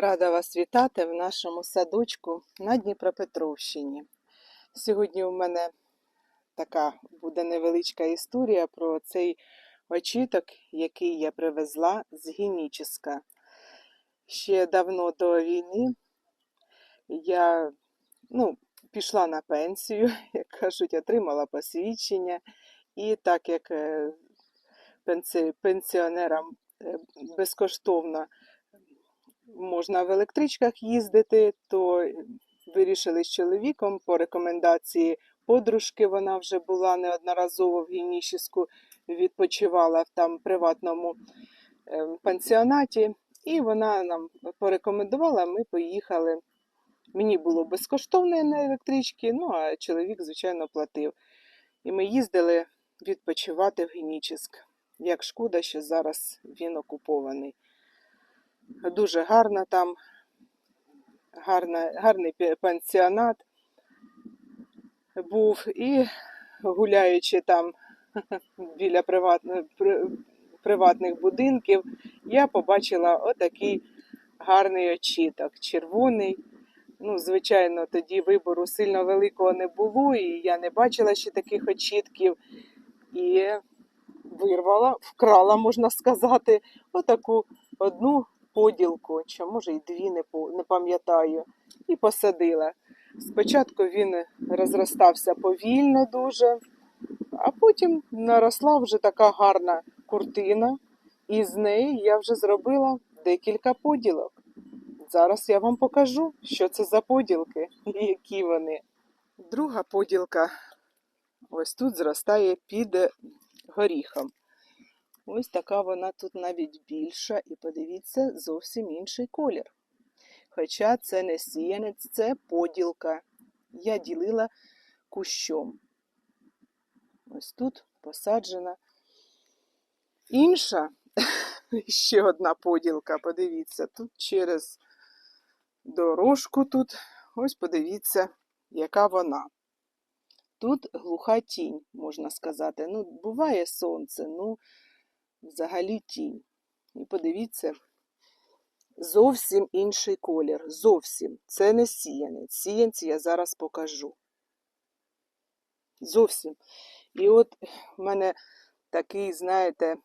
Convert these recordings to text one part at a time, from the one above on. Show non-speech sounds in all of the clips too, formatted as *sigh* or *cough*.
Рада вас вітати в нашому садочку на Дніпропетровщині. Сьогодні у мене така буде невеличка історія про цей очіток, який я привезла з Геніческа. Ще давно до війни я ну, пішла на пенсію, *laughs* як кажуть, отримала посвідчення. І так як е, пенсіонерам е, безкоштовно можна в електричках їздити, то вирішили з чоловіком по рекомендації подружки. Вона вже була неодноразово в Генічеську, відпочивала в там приватному е, пансіонаті, і вона нам порекомендувала. Ми поїхали. Мені було безкоштовно на електричці, ну а чоловік, звичайно, платив. І ми їздили відпочивати в Генічеськ. Як шкода, що зараз він окупований. Дуже гарно там, гарна, гарний пансіонат був. І гуляючи там *laughs* біля приватних, приватних будинків, я побачила отакий гарний очіток, червоний. Ну, звичайно, тоді вибору сильно великого не було, і я не бачила ще таких очітків. І вирвала, вкрала, можна сказати, отаку одну поділку, чи може й дві, не, не пам'ятаю, і посадила. Спочатку він розростався повільно дуже, а потім наросла вже така гарна куртина, і з неї я вже зробила декілька поділок. Зараз я вам покажу, що це за поділки і які вони. Друга поділка ось тут зростає під горіхом. Ось така вона тут навіть більша, і подивіться, зовсім інший колір. Хоча це не сіянець, це поділка. Я ділила кущом. Ось тут посаджена. Інша, *laughs* ще одна поділка, подивіться, тут через дорожку тут, ось подивіться, яка вона. Тут глуха тінь, можна сказати. Ну, буває сонце, ну, взагалі тінь. І подивіться, зовсім інший колір. Зовсім. Це не сіянець. Сіянці я зараз покажу. Зовсім. І от в мене такий, знаєте,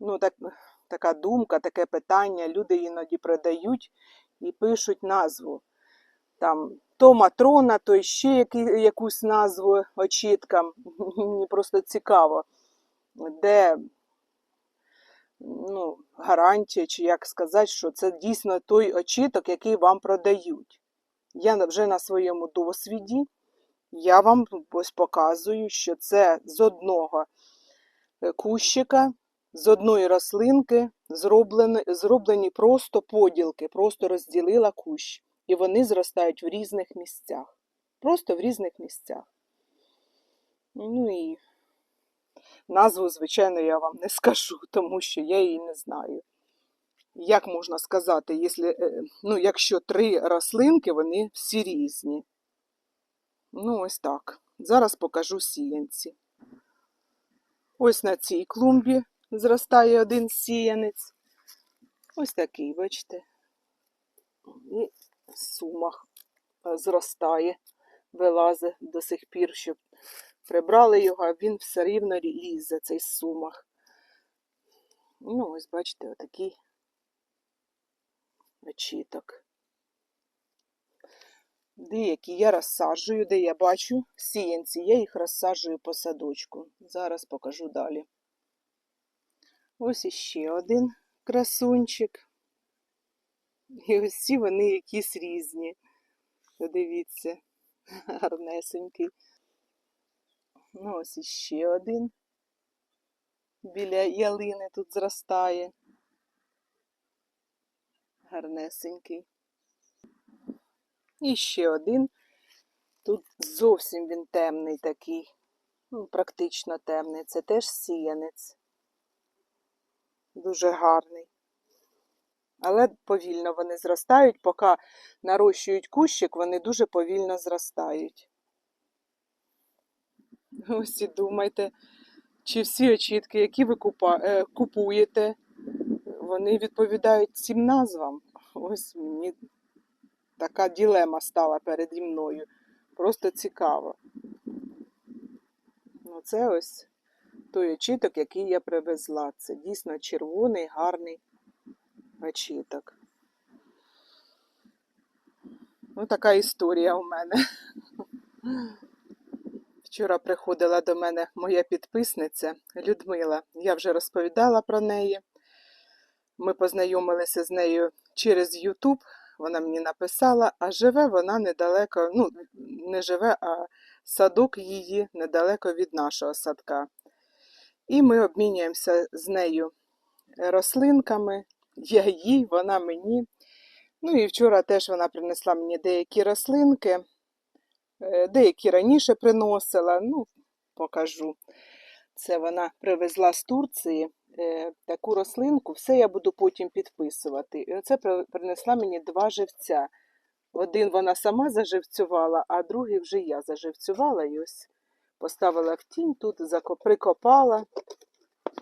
ну, так, така думка, таке питання. Люди іноді продають і пишуть назву. Там то Матрона, то ще які, якусь назву очіткам. *laughs* Мені просто цікаво, де ну, гарантія, чи як сказати, що це дійсно той очіток, який вам продають. Я вже на своєму досвіді, я вам ось показую, що це з одного е, кущика, з одної рослинки зроблені, зроблені просто поділки, просто розділила кущ. І вони зростають в різних місцях. Просто в різних місцях. Ну і назву, звичайно, я вам не *laughs* скажу, тому що я її не знаю. Як можна сказати, якщо, е, ну, якщо три рослинки, вони всі різні. Ну, ось так. Зараз покажу сіянці. Ось на цій клумбі зростає один сіянець. Ось такий, бачите. І сумах е, зростає, вилазить до сих пір, щоб прибрали його, а він все рівно лізе, цей сумах. Ну, ось бачите, отакий очіток. Деякі я розсаджую, де я бачу сіянці, я їх розсаджую по садочку. Зараз покажу далі. Ось іще один красунчик. І ось вони якісь різні. Подивіться, *laughs* гарнесенький. Ну, ось іще один. Біля ялини тут зростає. Гарнесенький. І ще один. Тут зовсім він темний такий. Ну, практично темний. Це теж сіянець. Дуже гарний. Але повільно вони зростають, поки нарощують кущик, вони дуже повільно зростають. Ось і думайте, чи всі очітки, які ви е, купуєте, вони відповідають цим назвам. ось мені така ділема стала переді мною. Просто цікаво. Ну, це ось той очіток, який я привезла. Це дійсно червоний, гарний очіток. Ну, така історія у мене. Вчора приходила до мене моя підписниця Людмила. Я вже розповідала про неї. Ми познайомилися з нею через YouTube. Вона мені написала, а живе вона недалеко, ну, не живе, а садок її недалеко від нашого садка. І ми обмінюємося з нею рослинками. Я їй, вона мені. Ну і вчора теж вона принесла мені деякі рослинки, деякі раніше приносила, ну, покажу. Це вона привезла з Турції е, таку рослинку, все я буду потім підписувати. І оце принесла мені два живця. Один вона сама заживцювала, а другий вже я заживцювала і ось поставила в тінь, тут прикопала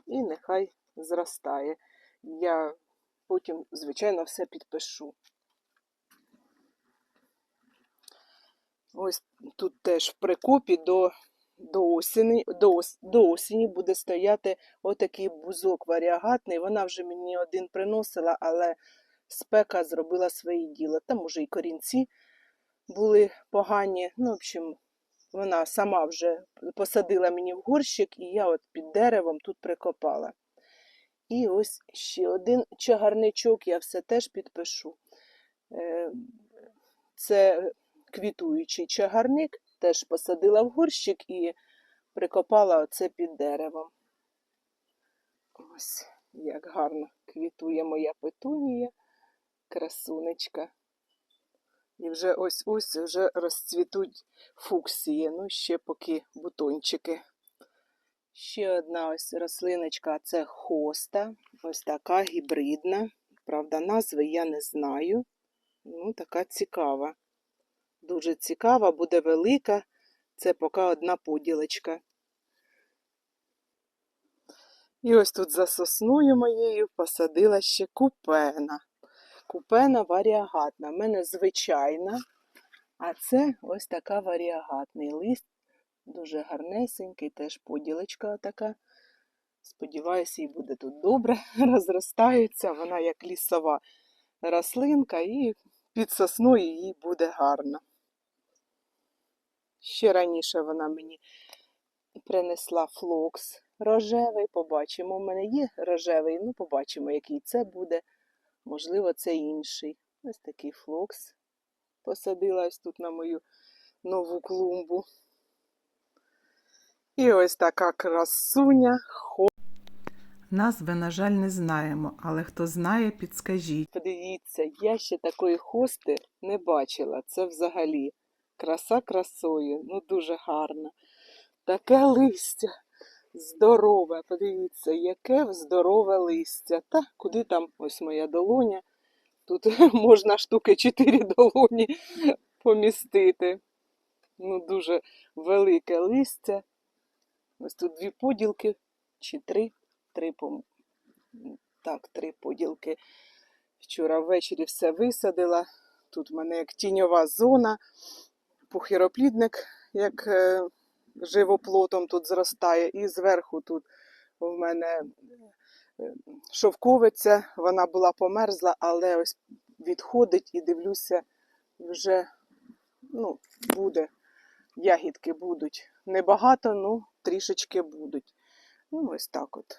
і нехай зростає. Я потім, звичайно, все підпишу. Ось тут теж в прикопі до, до, осені, до, до осені буде стояти отакий бузок варіагатний. Вона вже мені один приносила, але спека зробила своє діло. Там уже і корінці були погані. Ну, в общем, вона сама вже посадила мені в горщик, і я от під деревом тут прикопала. І ось ще один чагарничок, я все теж підпишу. Е, Це квітуючий чагарник, теж посадила в горщик і прикопала оце під деревом. Ось як гарно квітує моя петунія, красунечка. І вже ось ось вже розцвітуть фуксії, ну ще поки бутончики. Ще одна ось рослиночка це хоста, ось така гібридна. Правда, назви я не знаю. Ну, така цікава. Дуже цікава, буде велика. Це поки одна поділочка. І ось тут за сосною моєю посадила ще купена. Купена варіагатна. У мене звичайна, а це ось така варіагатний лист. Дуже гарнесенький, теж поділочка така. Сподіваюся, їй буде тут добре, *laughs* розростається. Вона як лісова рослинка, і під сосною їй буде гарно. Ще раніше вона мені принесла флокс рожевий. Побачимо. У мене є рожевий, ну побачимо, який це буде. Можливо, це інший. Ось такий флокс. Посадила ось тут на мою нову клумбу. І ось така красуня. Назви, на жаль, не знаємо, але хто знає, підскажіть. Подивіться, я ще такої хости не бачила. Це взагалі краса красою. Ну дуже гарна. Таке листя здорове. Подивіться, яке здорове листя. Та куди там ось моя долоня. Тут *laughs* можна штуки чотири долоні помістити. Ну, дуже велике листя. Ось тут дві поділки чи три. Три пом- так, три поділки. Вчора ввечері все висадила. Тут в мене як тіньова зона, пухіроплідник, як е, живоплотом тут зростає, і зверху тут в мене е, шовковиця, вона була померзла, але ось відходить і дивлюся, вже ну, буде, ягідки будуть. Небагато, ну трішечки будуть. Ну, ось так от.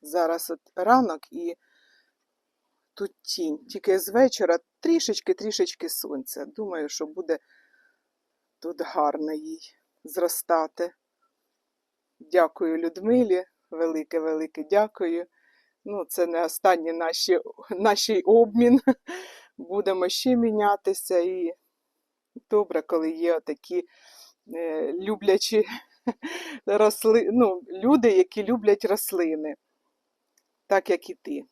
Зараз от ранок і тут тінь. Тільки з вечора трішечки-трішечки сонця. Думаю, що буде тут гарно їй зростати. Дякую Людмилі. Велике-велике дякую. Ну, це не останній наші, нашій обмін. *laughs* Будемо ще мінятися. І добре, коли є такі е, люблячі *laughs* росли... ну, люди, які люблять рослини, так як і ти.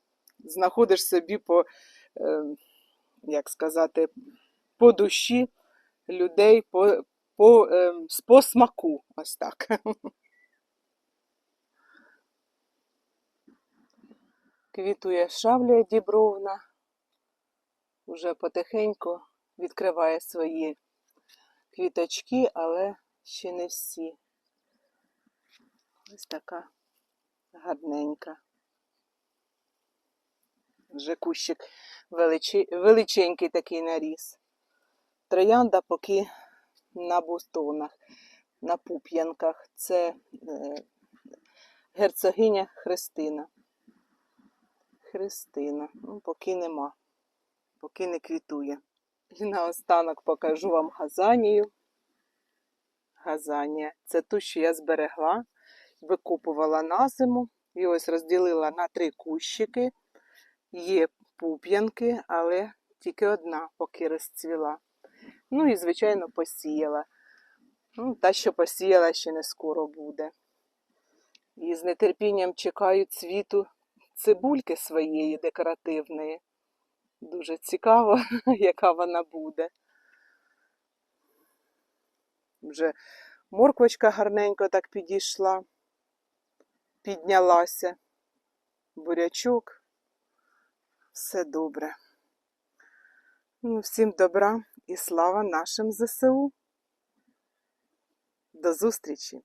Знаходиш собі по, е, як сказати, по душі людей, по, по, е, по смаку. Ось так. *laughs* Квітує шавля дібровна. Уже потихеньку відкриває свої квіточки, але ще не всі. Ось така гарненька. Вже кущик величи... величенький такий наріс. Троянда поки на бустонах, на пуп'янках. Це е, герцогиня Христина. Христина. Ну, поки нема, поки не квітує. І наостанок покажу вам газанію. Газанія. Це ту, що я зберегла, викопувала на зиму. І ось розділила на три кущики. Є пуп'янки, але тільки одна поки розцвіла. Ну і, звичайно, посіяла. Ну, та, що посіяла, ще не скоро буде. І з нетерпінням чекаю цвіту цибульки своєї декоративної. Дуже цікаво, *laughs* яка вона буде. Вже морквочка гарненько так підійшла, піднялася, бурячок. Все добре. Ну, всім добра і слава нашим ЗСУ. До зустрічі!